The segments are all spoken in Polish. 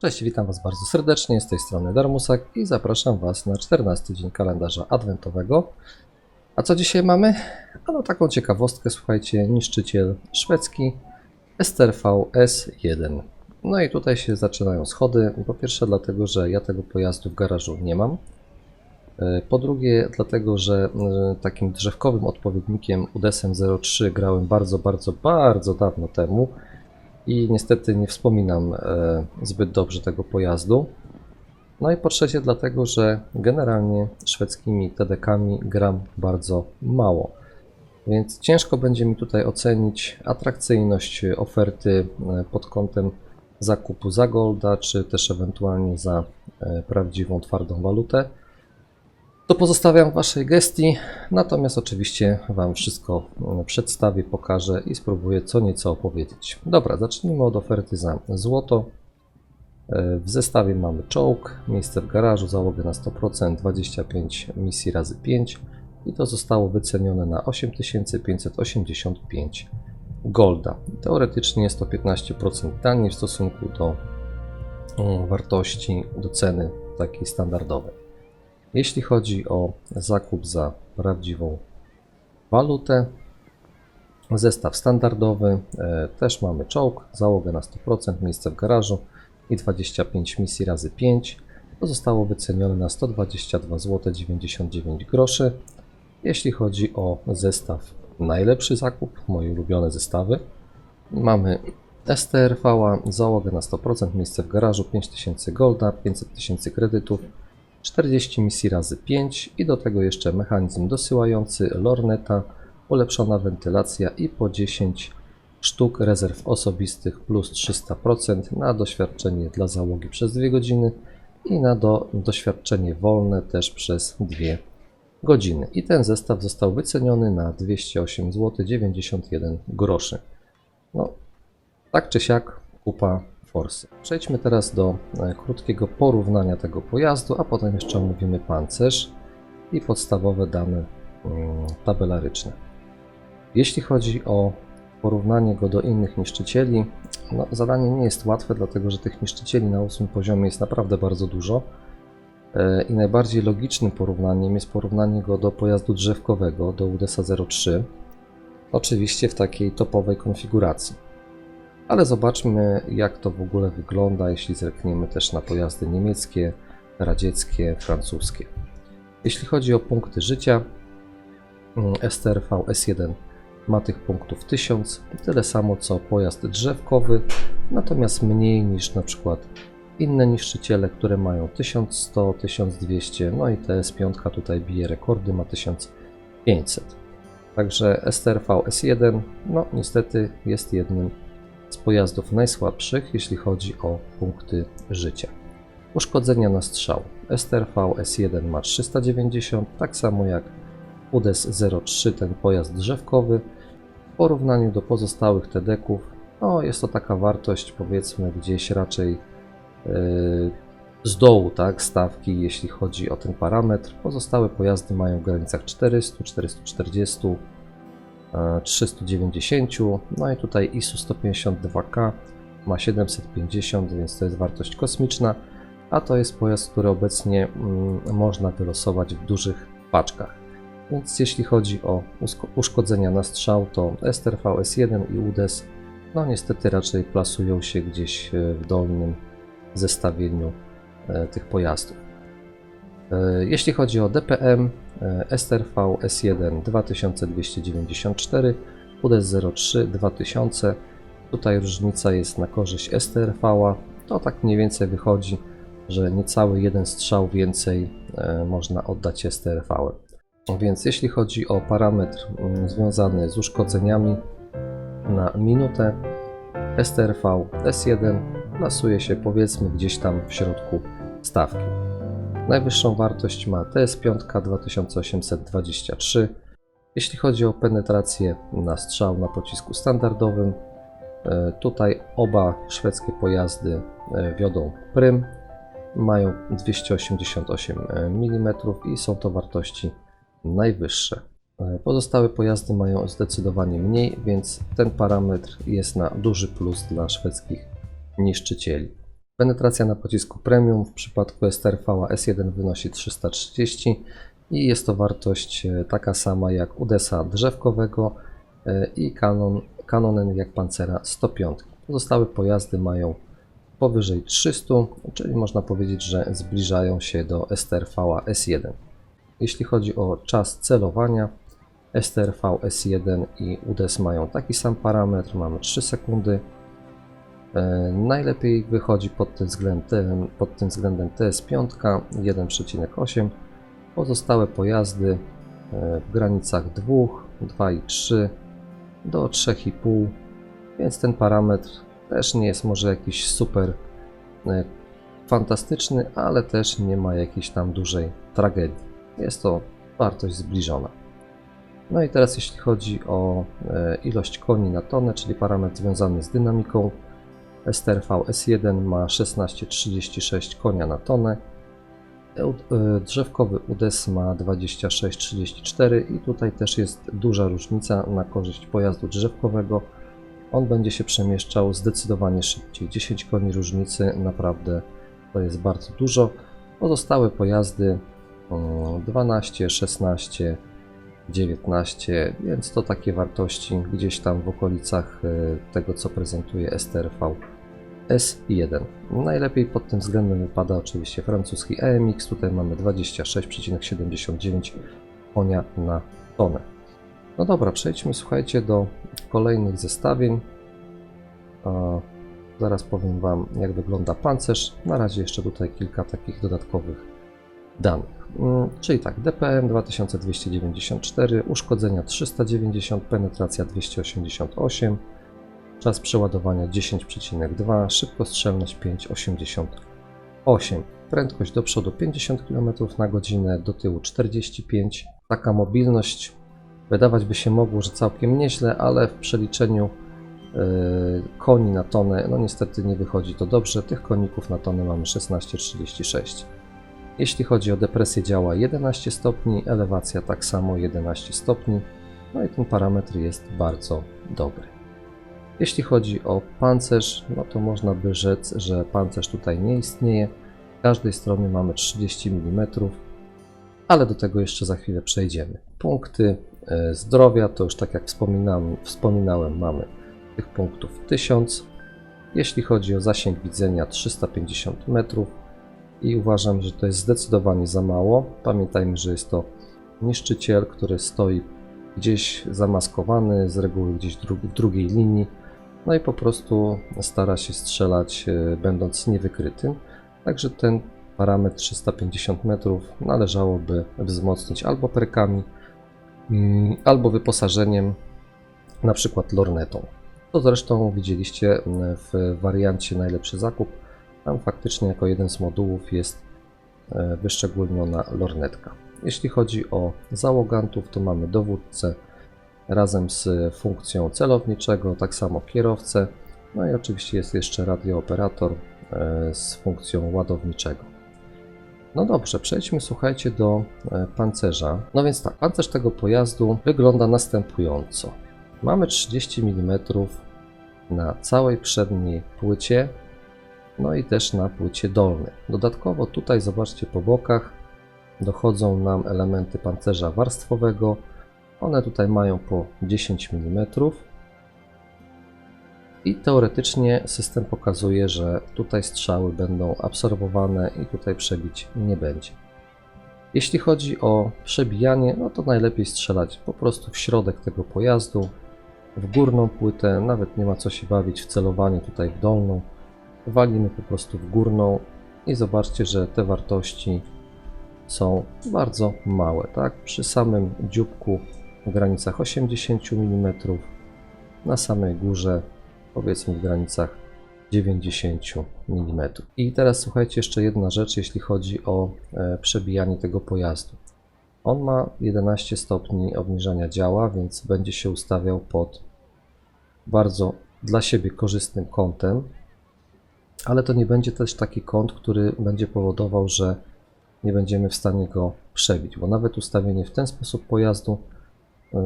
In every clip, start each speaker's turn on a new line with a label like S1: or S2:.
S1: Cześć, witam Was bardzo serdecznie. Z tej strony Darmusak i zapraszam Was na 14 dzień kalendarza adwentowego. A co dzisiaj mamy? Ano taką ciekawostkę, słuchajcie, niszczyciel szwedzki STRV S1. No i tutaj się zaczynają schody. Po pierwsze dlatego, że ja tego pojazdu w garażu nie mam. E, Po drugie dlatego, że e, takim drzewkowym odpowiednikiem UDESem 03 grałem bardzo, bardzo, bardzo dawno temu i niestety nie wspominam e, zbyt dobrze tego pojazdu. No i po trzecie dlatego, że generalnie szwedzkimi TDK-ami gram bardzo mało. Więc ciężko będzie mi tutaj ocenić atrakcyjność oferty e, pod kątem zakupu za golda, czy też ewentualnie za e, prawdziwą twardą walutę. To pozostawiam w Waszej gestii, natomiast oczywiście Wam wszystko e, przedstawię, pokażę i spróbuję co nieco opowiedzieć. Dobra, zacznijmy od oferty za złoto. E, W zestawie mamy czołg, miejsce w garażu, załogę na 100%, 25 misji razy 5 i to zostało wycenione na 8585 golda. Teoretycznie jest to 15% taniej w stosunku do mm, wartości, do ceny takiej standardowej. Jeśli chodzi o zakup za prawdziwą walutę, zestaw standardowy, e, też mamy czołg, załogę na 100%, miejsce w garażu i 25 misji razy 5. To zostało wycenione na 122 zł 99 groszy. Jeśli chodzi o zestaw najlepszy zakup, moje ulubione zestawy, mamy STRV, załogę na 100%, miejsce w garażu, 5000 golda, 500 tysięcy kredytów, 40 misji razy 5 i do tego jeszcze mechanizm dosyłający, lorneta, ulepszona wentylacja i po 10 sztuk rezerw osobistych plus 300% na doświadczenie dla załogi przez 2 godziny i na do, doświadczenie wolne też przez 2 godziny. I ten zestaw został wyceniony na 208 zł 91 groszy. No, tak czy siak kupa Przejdźmy teraz do e, krótkiego porównania tego pojazdu, a potem jeszcze omówimy pancerz i podstawowe dane mm, tabelaryczne. Jeśli chodzi o porównanie go do innych niszczycieli, no, zadanie nie jest łatwe, dlatego że tych niszczycieli na ósmym poziomie jest naprawdę bardzo dużo. E, I najbardziej logicznym porównaniem jest porównanie go do pojazdu drzewkowego, do UDESA 03. Oczywiście w takiej topowej konfiguracji. Ale zobaczmy, jak to w ogóle wygląda, jeśli zerkniemy też na pojazdy niemieckie, radzieckie, francuskie. Jeśli chodzi o punkty życia, mm, STRV S1 ma tych punktów 1000, tyle samo co pojazd drzewkowy, natomiast mniej niż na przykład inne niszczyciele, które mają 1100, 1200, no i TS5 tutaj bije rekordy, ma 1500. Także STRV S1, no niestety jest jednym z pojazdów najsłabszych, jeśli chodzi o punkty życia. Uszkodzenia na strzał. STRV S1 ma 390, tak samo jak UDES 03, ten pojazd drzewkowy. W porównaniu do pozostałych TD-ków, no jest to taka wartość powiedzmy gdzieś raczej yy, z dołu tak, stawki, jeśli chodzi o ten parametr. Pozostałe pojazdy mają w granicach 400, 440, e, 390, no i tutaj ISU 152K ma 750, więc to jest wartość kosmiczna, a to jest pojazd, który obecnie mm, można wylosować w dużych paczkach. Więc jeśli chodzi o uszkodzenia na strzał, to STRV S1 i UDES no niestety raczej plasują się gdzieś e, w dolnym zestawieniu e, tych pojazdów. E, Jeśli chodzi o DPM, STRV S1 2294, UDES 03 2000. Tutaj różnica jest na korzyść STRV. To tak mniej więcej wychodzi, że niecały jeden strzał więcej e, można oddać STRV. Więc jeśli chodzi o parametr mm, związany z uszkodzeniami na minutę, STRV S1 plasuje się powiedzmy gdzieś tam w środku stawki. Najwyższą wartość ma TS5 2823. Jeśli chodzi o penetrację na strzał na pocisku standardowym, e, tutaj oba szwedzkie pojazdy e, wiodą prym, mają 288 mm i są to wartości najwyższe. E, Pozostałe pojazdy mają zdecydowanie mniej, więc ten parametr jest na duży plus dla szwedzkich niszczycieli. Penetracja na pocisku premium w przypadku STRV S1 wynosi 330 i jest to wartość e, taka sama jak Udesa drzewkowego e, i Canon, Canonen jak Pancera 105. Pozostałe pojazdy mają powyżej 300, czyli można powiedzieć, że zbliżają się do STRV S1. Jeśli chodzi o czas celowania, STRV S1 i UDES mają taki sam parametr, mamy 3 sekundy. E, Najlepiej wychodzi pod tym względem, pod tym względem TS5 1,8. Pozostałe pojazdy e, w granicach 2, 2,3 do 3,5, więc ten parametr też nie jest może jakiś super e, fantastyczny, ale też nie ma jakiejś tam dużej tragedii. Jest to wartość zbliżona. No i teraz jeśli chodzi o e, ilość koni na tonę, czyli parametr związany z dynamiką, STRV S1 ma 16,36 konia na tonę, E- drzewkowy UDES ma 26,34 i tutaj też jest duża różnica na korzyść pojazdu drzewkowego. On będzie się przemieszczał zdecydowanie szybciej. 10 koni różnicy naprawdę to jest bardzo dużo. Pozostałe pojazdy mm, 12, 16, 19, więc to takie wartości gdzieś tam w okolicach e, tego, co prezentuje STRV S1. Najlepiej pod tym względem wypada oczywiście francuski EMX. Tutaj mamy 26,79 konia na tonę. No dobra, przejdźmy słuchajcie do kolejnych zestawień. Zaraz powiem Wam, jak wygląda pancerz. Na razie jeszcze tutaj kilka takich dodatkowych danych. Mm, Czyli tak, DPM 2294, uszkodzenia 390, penetracja 288, czas przeładowania 10,2, szybkostrzelność 5,88, prędkość do przodu 50 km na godzinę, do tyłu 45. Taka mobilność wydawać by się mogło, że całkiem nieźle, ale w przeliczeniu yy, koni na tonę, no niestety nie wychodzi to dobrze. Tych koników na tonę mamy 16,36. Jeśli chodzi o depresję działa 11 stopni, elewacja tak samo 11 stopni, no i ten parametr jest bardzo dobry. Jeśli chodzi o pancerz, no to można by rzec, że pancerz tutaj nie istnieje. Z każdej strony mamy 30 mm, ale do tego jeszcze za chwilę przejdziemy. Punkty e, zdrowia to już tak jak wspominałem, wspominałem mamy tych punktów 1000. Jeśli chodzi o zasięg widzenia 350 metrów i uważam, że to jest zdecydowanie za mało. Pamiętajmy, że jest to niszczyciel, który stoi gdzieś zamaskowany, z reguły gdzieś w drugiej linii, no i po prostu stara się strzelać e, będąc niewykrytym. Także ten parametr 350 metrów należałoby wzmocnić albo perkami, mm, albo wyposażeniem, na przykład lornetą. To zresztą widzieliście mm, w wariancie najlepszy zakup. Tam faktycznie jako jeden z modułów jest e, wyszczególniona lornetka. Jeśli chodzi o załogantów, to mamy dowódcę razem z funkcją celowniczego, tak samo kierowcę, no i oczywiście jest jeszcze radiooperator e, z funkcją ładowniczego. No dobrze, przejdźmy słuchajcie do e, pancerza. No więc tak, pancerz tego pojazdu wygląda następująco. Mamy 30 mm na całej przedniej płycie, no i też na płycie dolnej. Dodatkowo tutaj zobaczcie po bokach dochodzą nam elementy pancerza warstwowego. One tutaj mają po 10 mm. I teoretycznie system pokazuje, że tutaj strzały będą absorbowane i tutaj przebić nie będzie. Jeśli chodzi o przebijanie, no to najlepiej strzelać po prostu w środek tego pojazdu, w górną płytę, nawet nie ma co się bawić w celowanie tutaj w dolną. Walimy po prostu w górną i zobaczcie, że te wartości są bardzo małe, tak? Przy samym dzióbku w granicach 80 mm, na samej górze powiedzmy w granicach 90 mm. I teraz słuchajcie, jeszcze jedna rzecz, jeśli chodzi o e, przebijanie tego pojazdu. On ma 11 stopni obniżania działa, więc będzie się ustawiał pod bardzo dla siebie korzystnym kątem, ale to nie będzie też taki kąt, który będzie powodował, że nie będziemy w stanie go przebić, bo nawet ustawienie w ten sposób pojazdu,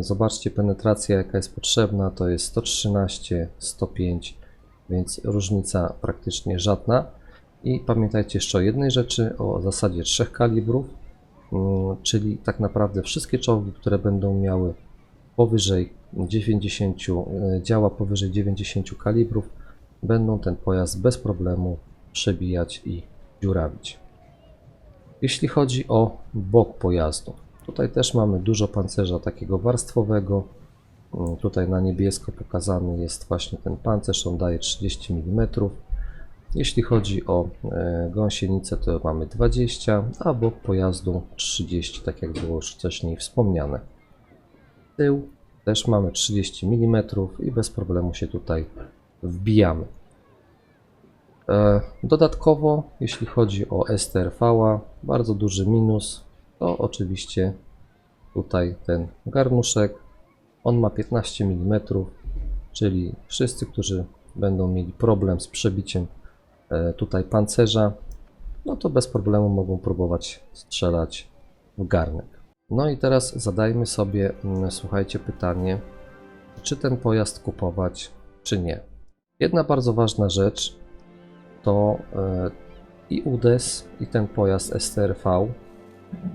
S1: zobaczcie penetracja jaka jest potrzebna, to jest 113, 105, więc różnica praktycznie żadna. I pamiętajcie jeszcze o jednej rzeczy, o zasadzie trzech kalibrów, mm, czyli tak naprawdę wszystkie czołgi, które będą miały powyżej 90, e, działa powyżej 90 kalibrów, będą ten pojazd bez problemu przebijać i dziurawić. Jeśli chodzi o bok pojazdu, tutaj też mamy dużo pancerza takiego warstwowego. Mm, Tutaj na niebiesko pokazany jest właśnie ten pancerz, on daje 30 mm. Jeśli chodzi o e, gąsienicę, to mamy 20, a bok pojazdu 30, tak jak było już wcześniej wspomniane. Tył też mamy 30 mm i bez problemu się tutaj wbijamy. E, Dodatkowo, jeśli chodzi o STRV, bardzo duży minus to oczywiście tutaj ten garnuszek. On ma 15 mm, czyli wszyscy, którzy będą mieli problem z przebiciem e, tutaj pancerza, no to bez problemu mogą próbować strzelać w garnek. No i teraz zadajmy sobie, mm, słuchajcie, pytanie, czy ten pojazd kupować, czy nie. Jedna bardzo ważna rzecz to e, i UDES, i ten pojazd STRV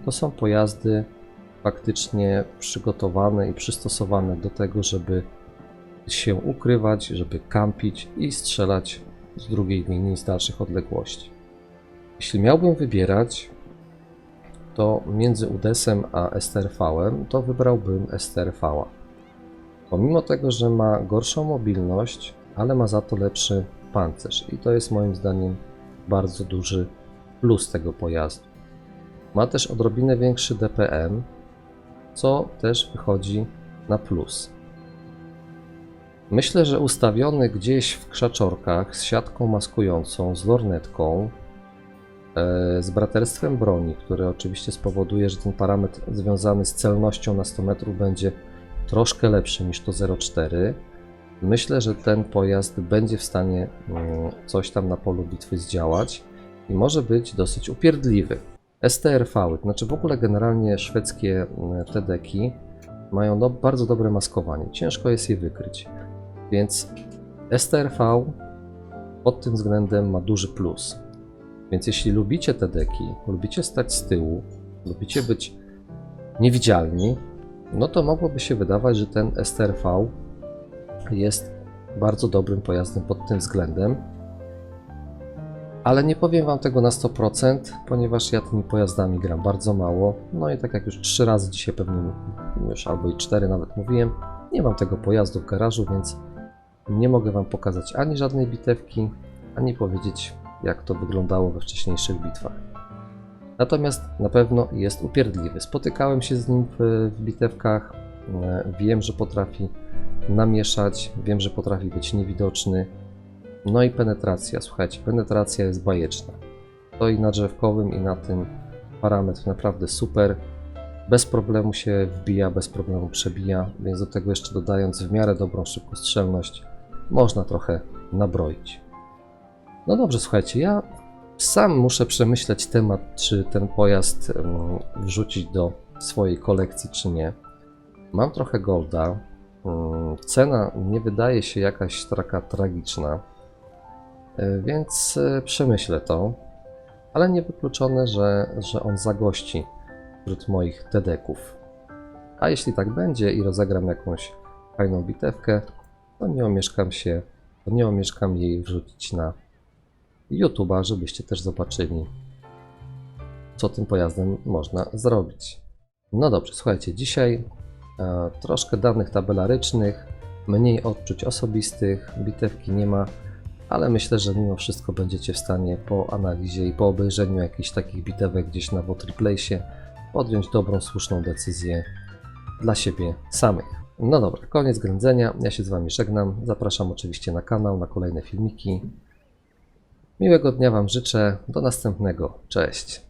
S1: to są pojazdy faktycznie przygotowane i przystosowane do tego, żeby się ukrywać, żeby kampić i strzelać z drugiej linii z dalszych odległości. Jeśli miałbym wybierać, to między UDES-em a STRV-em, to wybrałbym STRV. Pomimo tego, że ma gorszą mobilność, ale ma za to lepszy pancerz i to jest moim zdaniem bardzo duży plus tego pojazdu. Ma też odrobinę większy DPM, co też wychodzi na plus. Myślę, że ustawiony gdzieś w krzaczorkach z siatką maskującą, z lornetką, e, z braterstwem broni, które oczywiście spowoduje, że ten parametr związany z celnością na 100 metrów będzie troszkę lepszy niż to 0,4. Myślę, że ten pojazd będzie w stanie mm, coś tam na polu bitwy zdziałać i może być dosyć upierdliwy. STRV, znaczy w ogóle generalnie szwedzkie mm, TDki mają do, bardzo dobre maskowanie. Ciężko jest je wykryć. Więc STRV pod tym względem ma duży plus. Więc jeśli lubicie TDki, lubicie stać z tyłu, lubicie być niewidzialni, no to mogłoby się wydawać, że ten STRV jest bardzo dobrym pojazdem pod tym względem. Ale nie powiem Wam tego na 100%, ponieważ ja tymi pojazdami gram bardzo mało. No i tak jak już trzy razy dzisiaj pewnie już albo i cztery nawet mówiłem, nie mam tego pojazdu w garażu, więc nie mogę Wam pokazać ani żadnej bitewki, ani powiedzieć jak to wyglądało we wcześniejszych bitwach. Natomiast na pewno jest upierdliwy. Spotykałem się z nim w, w bitewkach. e, Wiem, że potrafi namieszać, wiem, że potrafi być niewidoczny. No i penetracja, słuchajcie, penetracja jest bajeczna. To i na drzewkowym, i na tym parametr naprawdę super. Bez problemu się wbija, bez problemu przebija, więc do tego jeszcze dodając w miarę dobrą szybkostrzelność, można trochę nabroić. No dobrze, słuchajcie, ja sam muszę przemyśleć temat, czy ten pojazd wrzucić do swojej kolekcji, czy nie. Mam trochę golda. mm, Cena nie wydaje się jakaś taka tragiczna, więc y, przemyślę to. Ale niewykluczone, że, że on zagości wśród moich TD-ków. A jeśli tak będzie i rozegram jakąś fajną bitewkę, to nie omieszkam się, to nie omieszkam jej wrzucić na YouTube'a, żebyście też zobaczyli, co tym pojazdem można zrobić. No dobrze, słuchajcie, dzisiaj e, troszkę danych tabelarycznych, mniej odczuć osobistych, bitewki nie ma, ale myślę, że mimo wszystko będziecie w stanie po analizie i po obejrzeniu jakichś takich bitewek gdzieś na Wotriplace podjąć dobrą, słuszną decyzję dla siebie samych. No dobra, koniec grędzenia. Ja się z Wami żegnam. Zapraszam oczywiście na kanał, na kolejne filmiki. Miłego dnia Wam życzę. Do następnego. Cześć.